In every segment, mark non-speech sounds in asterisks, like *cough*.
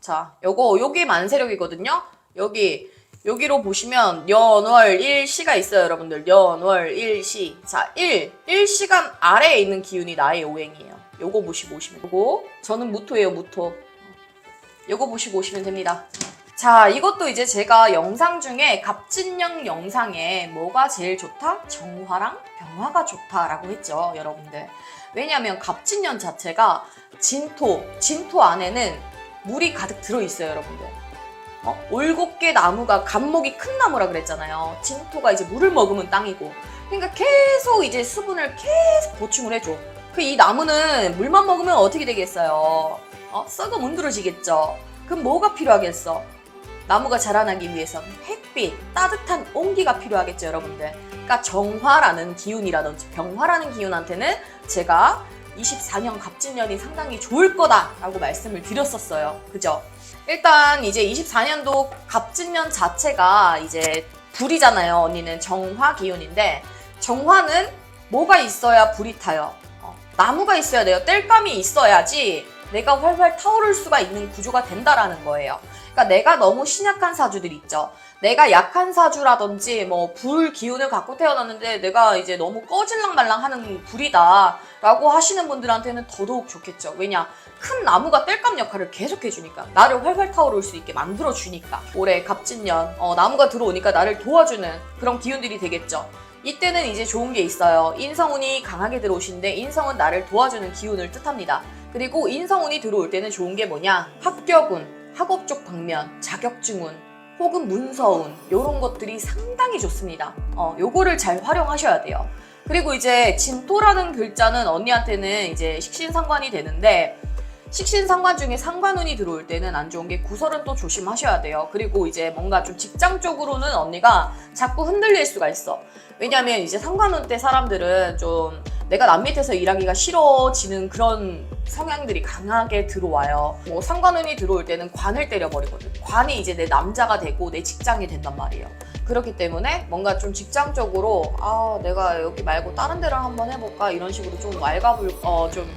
자, 요거 요게 만세력이거든요. 여기 여기로 보시면 연월 일시가 있어요, 여러분들. 연월 일시. 자, 1. 1시간 아래에 있는 기운이 나의 오행이에요. 요거 보시고 오시면. 요거 저는 무토예요, 무토. 요거 보시고 오시면 됩니다. 자, 이것도 이제 제가 영상 중에 갑진년 영상에 뭐가 제일 좋다? 정화랑 병화가 좋다라고 했죠, 여러분들. 왜냐면 갑진년 자체가 진토, 진토 안에는 물이 가득 들어있어요, 여러분들. 어? 올곧게 나무가 간목이 큰 나무라 그랬잖아요. 진토가 이제 물을 먹으면 땅이고. 그러니까 계속 이제 수분을 계속 보충을 해줘. 그 이 나무는 물만 먹으면 어떻게 되겠어요? 어? 썩어 문드러지겠죠. 그럼 뭐가 필요하겠어? 나무가 자라나기 위해선 햇빛, 따뜻한 온기가 필요하겠죠, 여러분들. 그러니까 정화라는 기운이라든지 병화라는 기운한테는 제가 24년 갑진년이 상당히 좋을 거다라고 말씀을 드렸었어요. 그죠? 일단 이제 24년도 갑진년 자체가 이제 불이잖아요. 언니는 정화 기운인데 정화는 뭐가 있어야 불이 타요. 어, 나무가 있어야 돼요. 땔감이 있어야지 내가 활활 타오를 수가 있는 구조가 된다라는 거예요. 그러니까 내가 너무 신약한 사주들 있죠. 내가 약한 사주라든지 뭐 불 기운을 갖고 태어났는데 내가 이제 너무 꺼질랑말랑 하는 불이다 라고 하시는 분들한테는 더더욱 좋겠죠. 왜냐? 큰 나무가 땔감 역할을 계속 해주니까 나를 활활 타오를 수 있게 만들어주니까 올해 갑진년 어, 나무가 들어오니까 나를 도와주는 그런 기운들이 되겠죠. 이때는 이제 좋은 게 있어요. 인성운이 강하게 들어오시는데 인성은 나를 도와주는 기운을 뜻합니다. 그리고 인성운이 들어올 때는 좋은 게 뭐냐? 합격운, 학업 쪽 방면, 자격증운, 혹은 문서운 이런 것들이 상당히 좋습니다. 어, 요거를 잘 활용하셔야 돼요. 그리고 이제 진토라는 글자는 언니한테는 이제 식신상관이 되는데 식신상관 중에 상관운이 들어올 때는 안 좋은 게 구설은 또 조심하셔야 돼요. 그리고 이제 뭔가 좀 직장 쪽으로는 언니가 자꾸 흔들릴 수가 있어. 왜냐면 이제 상관운 때 사람들은 좀 내가 남 밑에서 일하기가 싫어지는 그런 성향들이 강하게 들어와요. 뭐 상관운이 들어올 때는 관을 때려버리거든. 관이 이제 내 남자가 되고 내 직장이 된단 말이에요. 그렇기 때문에 뭔가 좀 직장적으로 아 내가 여기 말고 다른 데를 한번 해볼까 이런 식으로 좀 왈가불 어좀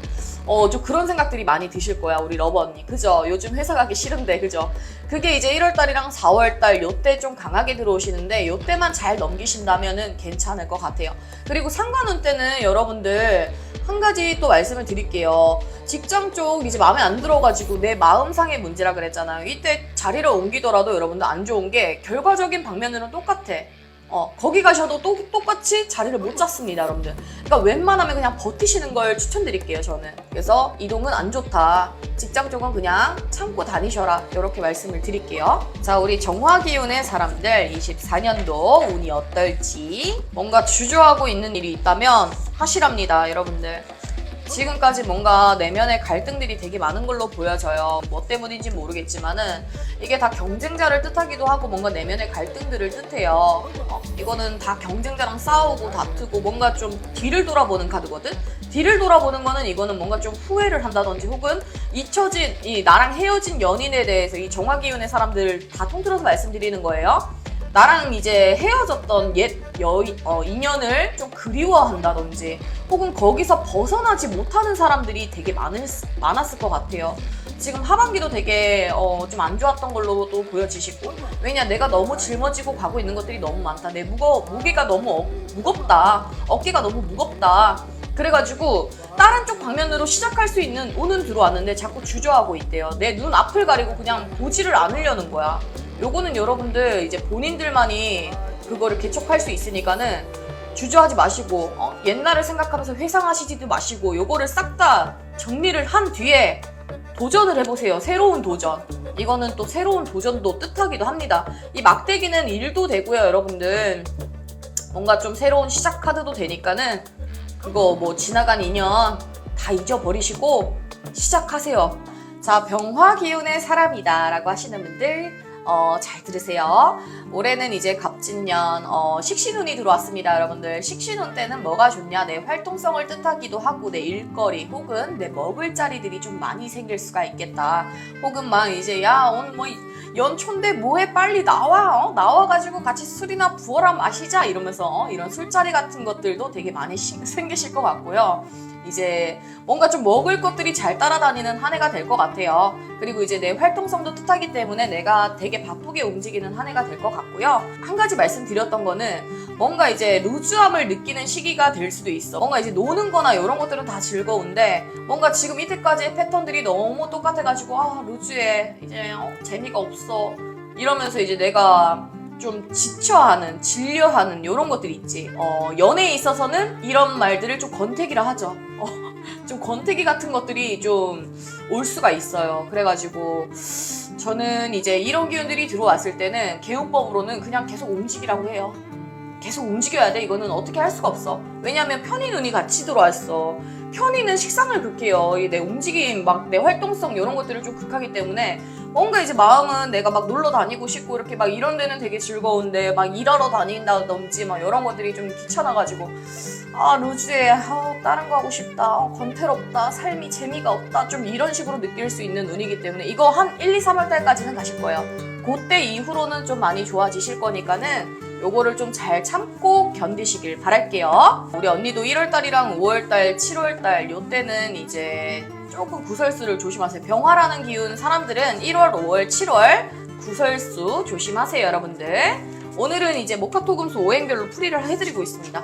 어, 좀 그런 생각들이 많이 드실 거야, 우리 러버 언니. 그죠? 요즘 회사 가기 싫은데, 그죠? 그게 이제 1월달이랑 4월달, 요때 좀 강하게 들어오시는데, 요때만 잘 넘기신다면은 괜찮을 것 같아요. 그리고 상관운 때는 여러분들, 한 가지 또 말씀을 드릴게요. 직장 쪽 이제 마음에 안 들어가지고 내 마음상의 문제라 그랬잖아요. 이때 자리를 옮기더라도 여러분들 안 좋은 게 결과적인 방면으로는 똑같아. 어, 거기 가셔도 또, 똑같이 자리를 못 잡습니다, 여러분들. 그러니까 웬만하면 그냥 버티시는 걸 추천드릴게요, 저는. 그래서 이동은 안 좋다. 직장 쪽은 그냥 참고 다니셔라. 이렇게 말씀을 드릴게요. 자, 우리 정화 기운의 사람들 24년도 운이 어떨지 뭔가 주저하고 있는 일이 있다면 하시랍니다, 여러분들. 지금까지 뭔가 내면의 갈등들이 되게 많은 걸로 보여져요. 뭐 때문인지 모르겠지만은 이게 다 경쟁자를 뜻하기도 하고 뭔가 내면의 갈등들을 뜻해요. 어, 이거는 다 경쟁자랑 싸우고 다투고 뭔가 좀 뒤를 돌아보는 카드거든. 뒤를 돌아보는 거는 이거는 뭔가 좀 후회를 한다든지 혹은 잊혀진 이 나랑 헤어진 연인에 대해서 이 정화 기운의 사람들 다 통틀어서 말씀드리는 거예요. 나랑 이제 헤어졌던 옛 여, 어, 인연을 좀 그리워한다든지 혹은 거기서 벗어나지 못하는 사람들이 되게 많을, 많았을 것 같아요. 지금 하반기도 되게 어, 좀 안 좋았던 걸로 또 보여지시고 왜냐 내가 너무 짊어지고 가고 있는 것들이 너무 많다. 내 무거 무게가 너무 어, 무겁다. 어깨가 너무 무겁다. 그래가지고 다른 쪽 방면으로 시작할 수 있는 오는 들어왔는데 자꾸 주저하고 있대요. 내 눈 앞을 가리고 그냥 보지를 않으려는 거야. 요거는 여러분들 이제 본인들만이 그거를 개척할 수 있으니까는 주저하지 마시고 어? 옛날을 생각하면서 회상하시지도 마시고 요거를 싹 다 정리를 한 뒤에 도전을 해보세요. 새로운 도전. 이거는 또 새로운 도전도 뜻하기도 합니다. 이 막대기는 일도 되고요, 여러분들. 뭔가 좀 새로운 시작 카드도 되니까는 그거 뭐 지나간 인연 다 잊어버리시고 시작하세요. 자, 병화 기운의 사람이다 라고 하시는 분들 어, 잘 들으세요. 올해는 이제 갑진년 어, 식신운이 들어왔습니다, 여러분들. 식신운 때는 뭐가 좋냐? 내 활동성을 뜻하기도 하고 내 일거리 혹은 내 먹을 자리들이 좀 많이 생길 수가 있겠다. 혹은 막 이제 야 오늘 뭐 연초인데 뭐해 빨리 나와 어? 나와가지고 같이 술이나 부어라 마시자 이러면서 어? 이런 술자리 같은 것들도 되게 많이 시- *laughs* 생기실 것 같고요. 이제 뭔가 좀 먹을 것들이 잘 따라다니는 한 해가 될 것 같아요. 그리고 이제 내 활동성도 뜻하기 때문에 내가 되게 바쁘게 움직이는 한 해가 될 것 같 고요. 한 가지 말씀드렸던 거는 뭔가 이제 루즈함을 느끼는 시기가 될 수도 있어. 뭔가 이제 노는 거나 이런 것들은 다 즐거운데 뭔가 지금 이때까지의 패턴들이 너무 똑같아가지고 아 루즈해 이제 어, 재미가 없어 이러면서 이제 내가 좀 지쳐하는, 질려하는 이런 것들이 있지. 어, 연애에 있어서는 이런 말들을 좀 권태기라 하죠. 어, *laughs* 좀 권태기 같은 것들이 좀 올 수가 있어요. 그래가지고 저는 이제 이런 기운들이 들어왔을 때는 개운법으로는 그냥 계속 움직이라고 해요. 계속 움직여야 돼. 이거는 어떻게 할 수가 없어. 왜냐면 편히 눈이 같이 들어왔어. 편히는 식상을 극해요. 이내 움직임, 막 내 활동성 이런 것들을 좀 극하기 때문에 뭔가 이제 마음은 내가 막 놀러 다니고 싶고 이렇게 막 이런 데는 되게 즐거운데 막 일하러 다닌다든지 막 이런 것들이 좀 귀찮아가지고 아 루즈해 아, 다른 거 하고 싶다 아, 권태롭다 삶이 재미가 없다 좀 이런 식으로 느낄 수 있는 운이기 때문에 이거 한 1, 2, 3월 달까지는 가실 거예요. 그때 이후로는 좀 많이 좋아지실 거니까는 요거를 좀 잘 참고 견디시길 바랄게요. 우리 언니도 1월달이랑 5월달, 7월달 요때는 이제 조금 구설수를 조심하세요. 병화라는 기운 사람들은 1월, 5월, 7월 구설수 조심하세요, 여러분들. 오늘은 이제 목화토금수 오행별로 풀이를 해드리고 있습니다.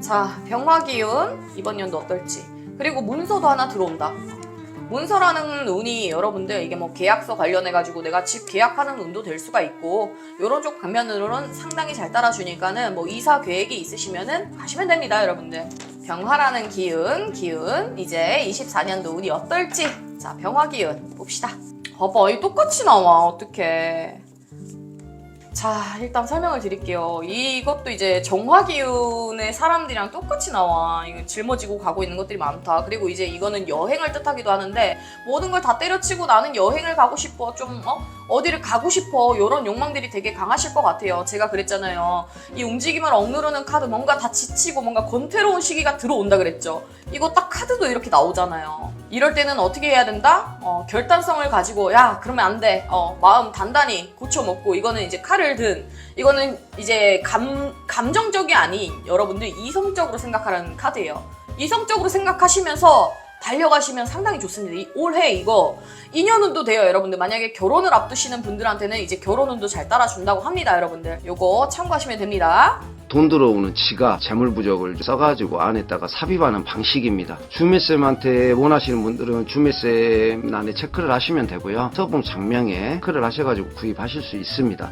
자, 병화 기운 이번 연도 어떨지. 그리고 문서도 하나 들어온다. 문서라는 운이 여러분들 이게 뭐 계약서 관련해 가지고 내가 집 계약하는 운도 될 수가 있고 요런 쪽 방면으로는 상당히 잘 따라주니까는 뭐 이사 계획이 있으시면은 하시면 됩니다 여러분들 병화라는 기운 기운. 이제 24년도 운이 어떨지. 자 병화 기운 봅시다. 봐봐 이 똑같이 나와. 어떡해 자 일단 설명을 드릴게요. 이것도 이제 정화 기운의 사람들이랑 똑같이 나와. 이거 짊어지고 가고 있는 것들이 많다. 그리고 이제 이거는 여행을 뜻하기도 하는데 모든 걸 다 때려치고 나는 여행을 가고 싶어. 좀 어? 어디를 가고 싶어. 이런 욕망들이 되게 강하실 것 같아요. 제가 그랬잖아요. 이 움직임을 억누르는 카드 뭔가 다 지치고 뭔가 권태로운 시기가 들어온다 그랬죠. 이거 딱 카드도 이렇게 나오잖아요 이럴 때는 어떻게 해야 된다? 어, 결단성을 가지고 야 그러면 안 돼 어, 마음 단단히 고쳐먹고 이거는 이제 칼을 든 이거는 이제 감, 감정적이 아닌 여러분들 이성적으로 생각하라는 카드예요 이성적으로 생각하시면서 달려가시면 상당히 좋습니다. 이 올해 이거 인연운도 돼요, 여러분들. 만약에 결혼을 앞두시는 분들한테는 이제 결혼운도 잘 따라준다고 합니다, 여러분들. 요거 참고하시면 됩니다. 돈 들어오는 지가 재물 부적을 써가지고 안에다가 삽입하는 방식입니다. 주매쌤한테 원하시는 분들은 주매쌤 안에 체크를 하시면 되고요. 서봉 장명에 체크를 하셔가지고 구입하실 수 있습니다.